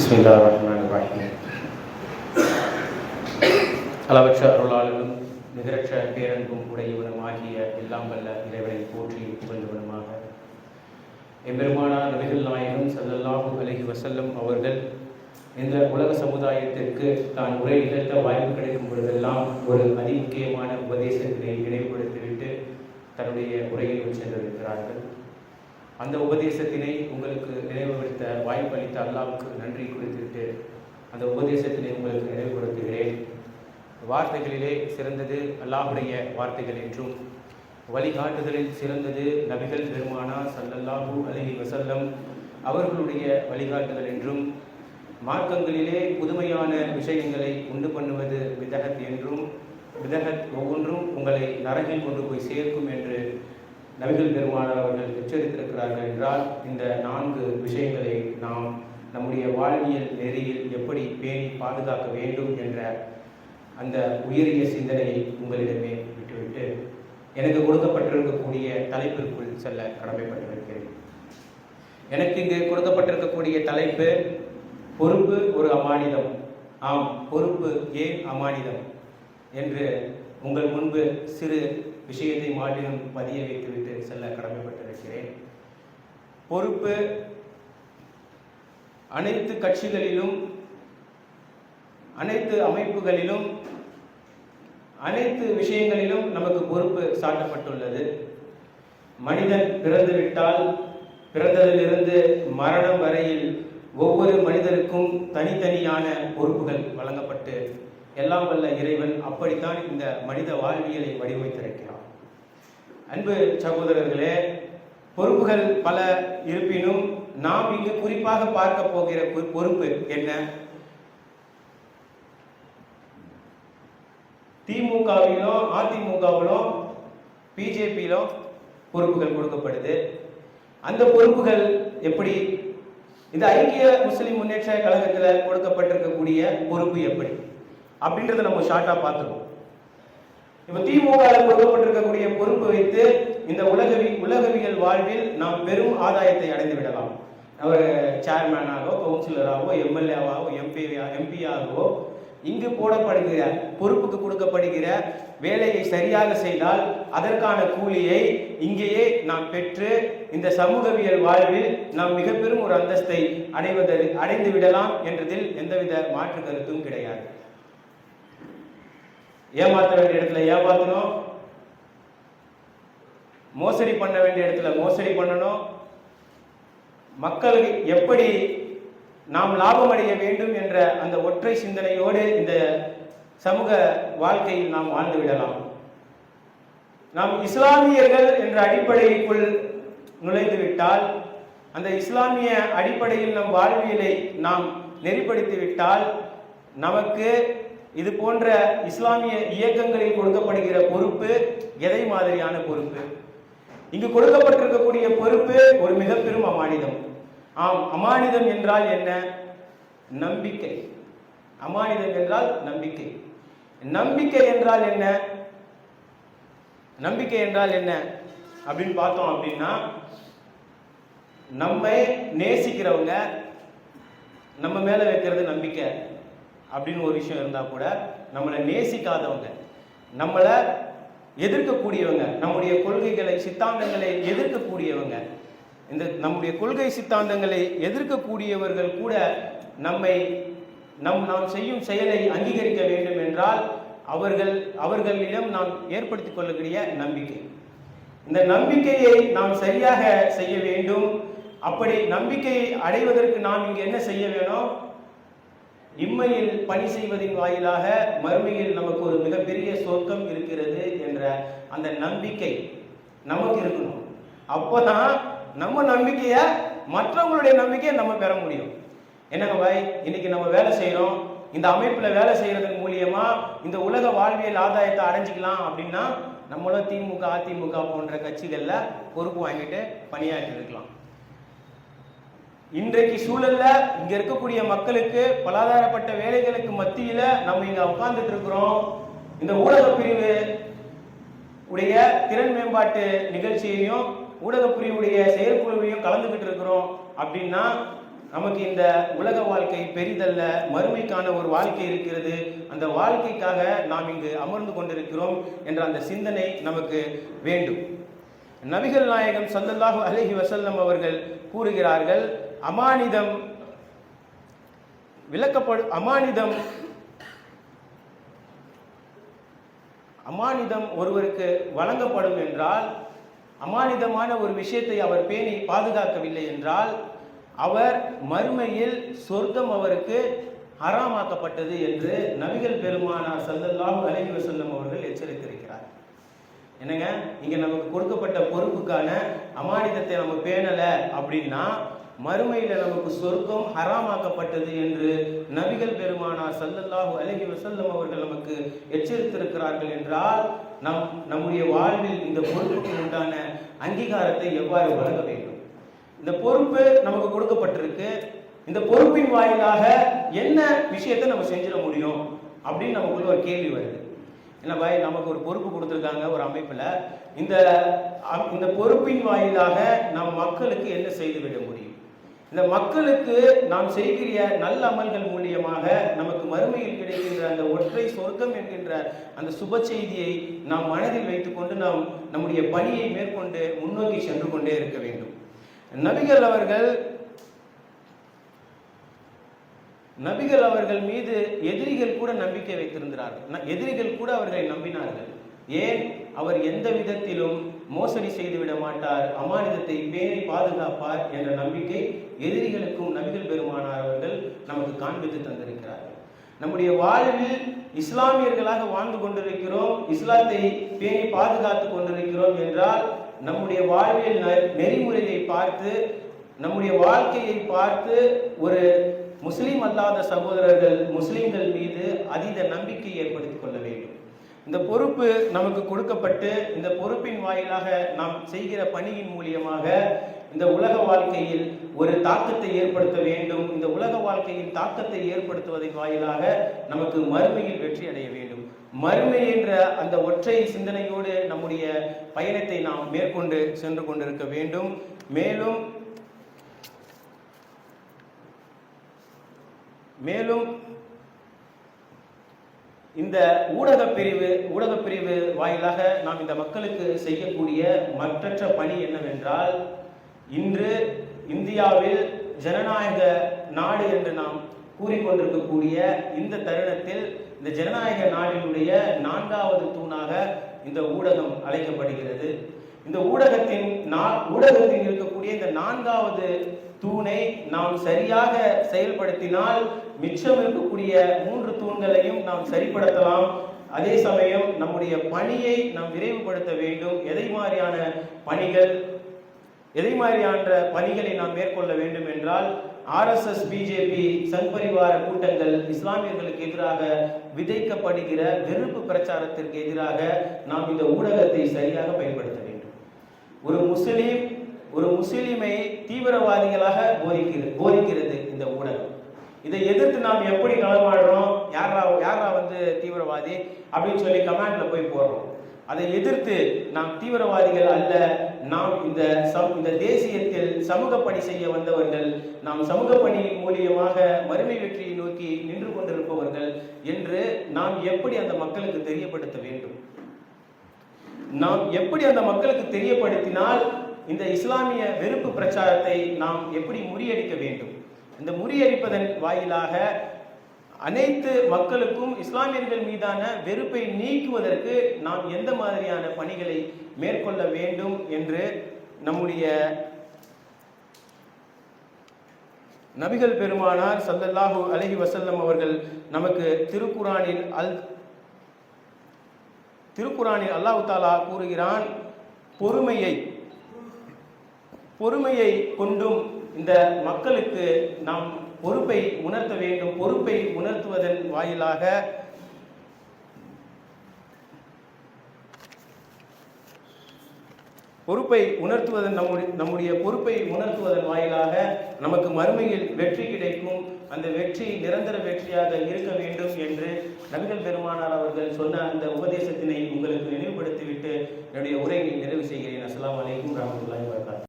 பிஸ்மில்லா ரஹ்மான் ரஹீம். அளவற்ற அருளாளரும் நிகரற்ற பேரன்பும் உடையவனுமாகிய எல்லாம் வல்ல இறைவனை போற்றி புகழ்ந்தவனுமாக. எம்பெருமானார் நபிகள் நாயகம் ஸல்லல்லாஹு அலைஹி வஸல்லம் அவர்கள் இந்த உலக சமுதாயத்திற்கு தான் உரை நிகழ்த்த வாய்ப்பு கிடைக்கும் பொழுதெல்லாம் ஒரு அதிமுக்கியமான உபதேசத்தினை நினைவுபடுத்திவிட்டு தன்னுடைய உரையை சென்றிருக்கிறார்கள். அந்த உபதேசத்தினை உங்களுக்கு நினைவுபடுத்த வாய்ப்பு அளித்த அல்லாவுக்கு நன்றி குறித்துவிட்டு அந்த உபதேசத்தினை உங்களுக்கு நினைவுபடுத்துகிறேன். வார்த்தைகளிலே சிறந்தது அல்லாஹுடைய வார்த்தைகள் என்றும் வழிகாட்டுதலில் சிறந்தது நபிகள் பெருமானா ஸல்லல்லாஹு அலைஹி வசல்லம் அவர்களுடைய வழிகாட்டுதல் என்றும் மார்க்கங்களிலே புதுமையான விஷயங்களை உண்டு பண்ணுவது விதகத் என்றும் விதகத் ஒவ்வொன்றும் உங்களை நரகில் கொண்டு போய் சேர்க்கும் என்று நபிகள் பெருமானார் அவர்கள் எச்சரித்திருக்கிறார்கள் என்றால் இந்த நான்கு விஷயங்களை நாம் நம்முடைய வாழ்வியல் நெறியில் எப்படி பேணி பாதுகாக்க வேண்டும் என்ற அந்த உயரிய சிந்தனையை உங்களிடமே விட்டுவிட்டு எனக்கு கொடுக்கப்பட்டிருக்கக்கூடிய தலைப்பிற்குள் செல்ல கடமைப்பட்டிருக்கிறேன். எனக்கு இங்கு கொடுக்கப்பட்டிருக்கக்கூடிய தலைப்பு பொறுப்பு ஒரு அமானிதம். ஆம் பொறுப்பு ஏன் அமானிதம்? என்று உங்கள் முன்பு சிறு விஷயத்தை மாற்றிலும் பதிய வைத்துவிட்டு செல்ல கடமைப்பட்டிருக்கிறேன். பொறுப்பு அனைத்து கட்சிகளிலும் அனைத்து அமைப்புகளிலும் அனைத்து விஷயங்களிலும் நமக்கு பொறுப்பு சாட்டப்பட்டுள்ளது. மனிதன் பிறந்துவிட்டால் பிறந்ததிலிருந்து மரணம் வரையில் ஒவ்வொரு மனிதருக்கும் தனித்தனியான பொறுப்புகள் வழங்கப்பட்டு எல்லாம் வல்ல இறைவன் அப்படித்தான் இந்த மனித வாழ்வியலை வடிவமைத்திருக்கிறான். அன்பு சகோதரர்களே பொறுப்புகள் பல இருப்பினும் நாம் இங்கு குறிப்பாக பார்க்க போகிற பொறுப்பு என்ன? திமுகவிலும் அதிமுகவிலும் பிஜேபியிலும் பொறுப்புகள் கொடுக்கப்படுது. அந்த பொறுப்புகள் எப்படி? இந்த ஐக்கிய முஸ்லிம் முன்னேற்ற கழகத்தில் கொடுக்கப்பட்டிருக்கக்கூடிய பொறுப்பு எப்படி? அப்படின்றத நம்ம ஷார்ட்டா பார்த்துக்கோம் இப்ப திமுக கொடுக்கப்பட்டிருக்கக்கூடிய பொறுப்பு வைத்து இந்த உலகவி உலகவியல் வாழ்வில் நாம் பெரும் ஆதாயத்தை அடைந்து விடலாம். ஒரு சேர்மேனாகவோ கவுன்சிலராகவோ எம்எல்ஏவாகவோ எம்பி எம்பியாகவோ இங்கு போடப்படுகிற பொறுப்புக்கு கொடுக்கப்படுகிற வேலையை சரியாக செய்தால் அதற்கான கூலியை இங்கேயே நாம் பெற்று இந்த சமூகவியல் வாழ்வில் நாம் மிக பெரும் ஒரு அந்தஸ்தை அடைவதற்கு அடைந்து விடலாம் என்றதில் எந்தவித மாற்று கருத்தும் கிடையாது. ஏமாத்த வேண்டிய இடத்துல ஏமாத்தணும். மோசடி பண்ண வேண்டிய இடத்துல மோசடி பண்ணணும். மக்களுக்கு எப்படி நாம் லாபம் அடைய வேண்டும் என்ற அந்த ஒற்றை சிந்தனையோடு இந்த சமூக வாழ்க்கையில் நாம் வாழ்ந்து விடலாம். நாம் இஸ்லாமியர்கள் என்ற அடிப்படைக்குள் நுழைந்து விட்டால் அந்த இஸ்லாமிய அடிப்படையில் நம் வாழ்வியலை நாம் நெறிப்படுத்தி விட்டால் நமக்கு இது போன்ற இஸ்லாமிய இயக்கங்களில் கொடுக்கப்படுகிற பொறுப்பு எதை மாதிரியான பொறுப்பு? இங்கு கொடுக்கப்பட்டிருக்கக்கூடிய பொறுப்பு ஒரு மிக பெரும் அமானிதம். ஆம் அமானிதம் என்றால் என்ன? நம்பிக்கை. அமானிதம் என்றால் நம்பிக்கை. நம்பிக்கை என்றால் என்ன? நம்பிக்கை என்றால் என்ன? அப்படின்னு பார்த்தோம் அப்படின்னா நம்மை நேசிக்கிறவங்க நம்ம மேல வைக்கிறது நம்பிக்கை. அப்படின்னு ஒரு விஷயம் இருந்தால் கூட நம்மளை நேசிக்காதவங்க நம்மளை எதிர்க்கக்கூடியவங்க நம்முடைய கொள்கைகளை சித்தாந்தங்களை எதிர்க்கக்கூடியவங்க இந்த நம்முடைய கொள்கை சித்தாந்தங்களை எதிர்க்கக்கூடியவர்கள் கூட நம்மை நம் நாம் செய்யும் செயலை அங்கீகரிக்க வேண்டும் என்றால் அவர்கள் அவர்களிடம் நாம் ஏற்படுத்திக் கொள்ளக்கூடிய நம்பிக்கை. இந்த நம்பிக்கையை நாம் சரியாக செய்ய வேண்டும். அப்படி நம்பிக்கையை அடைவதற்கு நாம் இங்கே என்ன செய்ய வேணும்? இம்மையில் பணி செய்வதின் வாயிலாக மறுமையில் நமக்கு ஒரு மிகப்பெரிய சொர்க்கம் இருக்கிறது என்ற அந்த நம்பிக்கை நமக்கு இருக்கணும். அப்போதான் நம்ம நம்பிக்கைய மற்றவங்களுடைய நம்பிக்கையை நம்ம பெற முடியும். என்னங்க பாய் இன்னைக்கு நம்ம வேலை செய்கிறோம் இந்த அமைப்புல வேலை செய்யறதன் மூலியமா இந்த உலக வாழ்வியல் ஆதாயத்தை அடைஞ்சிக்கலாம் அப்படின்னா நம்மளும் திமுக அதிமுக போன்ற கட்சிகளில் பொறுப்பு வாங்கிட்டு பணியாற்றி இருக்கலாம் இன்றைக்கு சூழல்ல இங்க இருக்கக்கூடிய மக்களுக்கு பலாதாரப்பட்ட வேலைகளுக்கு மத்தியில நம்ம இங்க உட்கார்ந்துட்டு இருக்கிறோம். இந்த ஊடக பிரிவு உடைய திறன் மேம்பாட்டு நிகழ்ச்சியையும் ஊடக பிரிவுடைய செயற்குழுவையும் கலந்துகிட்டு இருக்கிறோம். அப்படின்னா நமக்கு இந்த உலக வாழ்க்கை பெரிதல்ல மறுமைக்கான ஒரு வாழ்க்கை இருக்கிறது. அந்த வாழ்க்கைக்காக நாம் இங்கு அமர்ந்து கொண்டிருக்கிறோம் என்ற அந்த சிந்தனை நமக்கு வேண்டும். நபிகள் நாயகம் ஸல்லல்லாஹு அலஹி வசல்லம் அவர்கள் கூறுகிறார்கள் அமானிதம் விளக்கப்படு அமானிதம் அமானிதம் ஒருவருக்கு வழங்கப்படும் என்றால் அமானிதமான ஒரு விஷயத்தை அவர் பேணி பாதுகாக்கவில்லை என்றால் அவர் மறுமையில் சொர்க்கம் அவருக்கு ஹராமாக்கப்பட்டது என்று நபிகள் பெருமானார் ஸல்லல்லாஹு அலைஹி செல்லும் அவர்கள் எச்சரித்திருக்கிறார். என்னங்க? இங்க நமக்கு கொடுக்கப்பட்ட பொறுப்புக்கான அமானிதத்தை நம்ம பேணலை அப்படின்னா மறுமையில் நமக்கு சொர்க்கம் ஹராமாக்கப்பட்டது என்று நபிகள் பெருமானார் சல்லல்லாஹு அலஹி வசல்லம் அவர்கள் நமக்கு எச்சரித்திருக்கிறார்கள் என்றால் நம் நம்முடைய வாழ்வில் இந்த பொறுப்புக்கு உண்டான அங்கீகாரத்தை எவ்வாறு வழங்க வேண்டும்? இந்த பொறுப்பு நமக்கு கொடுக்கப்பட்டிருக்கு. இந்த பொறுப்பின் வாயிலாக என்ன விஷயத்தை நம்ம செஞ்சிட முடியும் அப்படின்னு நமக்குள்ள ஒரு கேள்வி வருது. என்ன பாய் நமக்கு ஒரு பொறுப்பு கொடுத்துருக்காங்க ஒரு அமைப்பில். இந்த இந்த பொறுப்பின் வாயிலாக நம் மக்களுக்கு என்ன செய்துவிட முடியும்? இந்த மக்களுக்கு நாம் செய்கிற நல்ல அமல்கள் மூலியமாக நமக்கு மறுமையில் கிடைக்கின்ற அந்த ஒற்றை சொர்க்கம் என்கின்ற அந்த சுப செய்தியை நாம் மனதில் வைத்துக்கொண்டு நாம் நம்முடைய பணியை மேற்கொண்டு முன்னோக்கி சென்று கொண்டே இருக்க வேண்டும். நபிகள் அவர்கள் நபிகள் அவர்கள் மீது எதிரிகள் கூட நம்பிக்கை வைத்திருந்தார்கள். ந- எதிரிகள் கூட அவர்களை நம்பினார்கள். ஏன்? அவர் எந்த விதத்திலும் மோசடி செய்துவிட மாட்டார். அமானிதத்தை பேணி பாதுகாப்பார் என்ற நம்பிக்கை எதிரிகளுக்கும் நபிகள் பெருமானார் அவர்கள் நமக்கு காண்பித்து தந்திருக்கிறார்கள். நம்முடைய வாழ்வில் இஸ்லாமியர்களாக வாழ்ந்து கொண்டிருக்கிறோம் இஸ்லாத்தை பேணி பாதுகாத்து கொண்டிருக்கிறோம் என்றால் நம்முடைய வாழ்வில் நெ- நெறிமுறையை பார்த்து நம்முடைய வாழ்க்கையை பார்த்து ஒரு முஸ்லீம் அல்லாத சகோதரர்கள் முஸ்லீம்கள் மீது அதீத நம்பிக்கை ஏற்படுத்திக் கொள்ள வேண்டும். இந்த பொறுப்பு நமக்கு கொடுக்கப்பட்டு இந்த பொறுப்பின் வாயிலாக நாம் செய்கிற பணியின் மூலியமாக இந்த உலக வாழ்க்கையில் ஒரு தாக்கத்தை ஏற்படுத்த வேண்டும். இந்த உலக வாழ்க்கையில் தாக்கத்தை ஏற்படுத்துவதன் வாயிலாக நமக்கு மறுமையில் வெற்றி அடைய வேண்டும். மறுமை என்ற அந்த ஒற்றை சிந்தனையோடு நம்முடைய பயணத்தை நாம் மேற்கொண்டு சென்று கொண்டிருக்க வேண்டும். மேலும் மேலும் இந்த ஊடக பிரிவு ஊடக பிரிவு வாயிலாக நாம் இந்த மக்களுக்கு செய்யக்கூடிய மற்றற்ற பணி என்னவென்றால் இன்று இந்தியாவில் ஜனநாயக நாடு என்று நாம் கூறிக்கொண்டிருக்கக்கூடிய இந்த தருணத்தில் இந்த ஜனநாயக நாடினுடைய நான்காவது தூணாக இந்த ஊடகம் அழைக்கப்படுகிறது. இந்த ஊடகத்தின் நா- ஊடகத்தில் இருக்கக்கூடிய இந்த நான்காவது தூணை நாம் சரியாக செயல்படுத்தினால் மிச்சம் இருக்கக்கூடிய மூன்று தூண்களையும் நாம் சரிப்படுத்தலாம். அதே சமயம் நம்முடைய பணியை நாம் விரைவுபடுத்த வேண்டும். எதை மாதிரியான பணிகள் எதை மாதிரியான பணிகளை நாம் மேற்கொள்ள வேண்டும் என்றால் ஆர்எஸ்எஸ் பிஜேபி சங் பரிவார கூட்டங்கள் இஸ்லாமியர்களுக்கு எதிராக விதைக்கப்படுகிற வெறுப்பு பிரச்சாரத்திற்கு எதிராக நாம் இந்த ஊடகத்தை சரியாக பயன்படுத்த வேண்டும். ஒரு முஸ்லீம் ஒரு முஸ்லீமை தீவிரவாதிகளாக போதிக்கிறது போதிக்கிறது இந்த ஊடகம். இதை எதிர்த்து நாம் எப்படி களமாடுறோம் யாரா யாரா வந்து தீவிரவாதி? அப்படின்னு சொல்லி கமாண்ட்ல போய் போடுறோம். அதை எதிர்த்து நாம் தீவிரவாதிகள் அல்ல நாம் இந்த சம் இந்த தேசியத்தில் சமூக பணி செய்ய வந்தவர்கள் நாம் சமூக பணி மூலியமாக மறுமை வெற்றியை நோக்கி நின்று கொண்டிருப்பவர்கள் என்று நாம் எப்படி அந்த மக்களுக்கு தெரியப்படுத்த வேண்டும்? நாம் எப்படி அந்த மக்களுக்கு தெரியப்படுத்தினால் இந்த இஸ்லாமிய வெறுப்பு பிரச்சாரத்தை நாம் எப்படி முறியடிக்க வேண்டும்? இந்த முறியடிப்பதன் வாயிலாக அனைத்து மக்களுக்கும் இஸ்லாமியர்கள் மீதான வெறுப்பை நீக்குவதற்கு நாம் எந்த மாதிரியான பணிகளை மேற்கொள்ள வேண்டும் என்று நம்முடைய நபிகள் பெருமானார் சல்லல்லாஹூ அலஹி வசல்லம் அவர்கள் நமக்கு திருக்குரானில் அல் திருக்குறானில் அல்லாஹு தாலா கூறுகிறான் பொறுமையை பொறுமையை கொண்டும் இந்த மக்களுக்கு நாம் பொறுப்பை உணர்த்த வேண்டும். பொறுப்பை உணர்த்துவதன் வாயிலாக பொறுப்பை உணர்த்துவதன் நம்முடைய நம்முடைய பொறுப்பை உணர்த்துவதன் வாயிலாக நமக்கு மறுமையில் வெற்றி கிடைக்கும். அந்த வெற்றி நிரந்தர வெற்றியாக இருக்க வேண்டும் என்று நபிகள் பெருமானார் அவர்கள் சொன்ன அந்த உபதேசத்தினை உங்களுக்கு நினைவுபடுத்திவிட்டு என்னுடைய உரையை நிறைவு செய்கிறேன். அஸ்லாம் வலைக்கும் ரஹமத்துல்லாஹி வரகாத்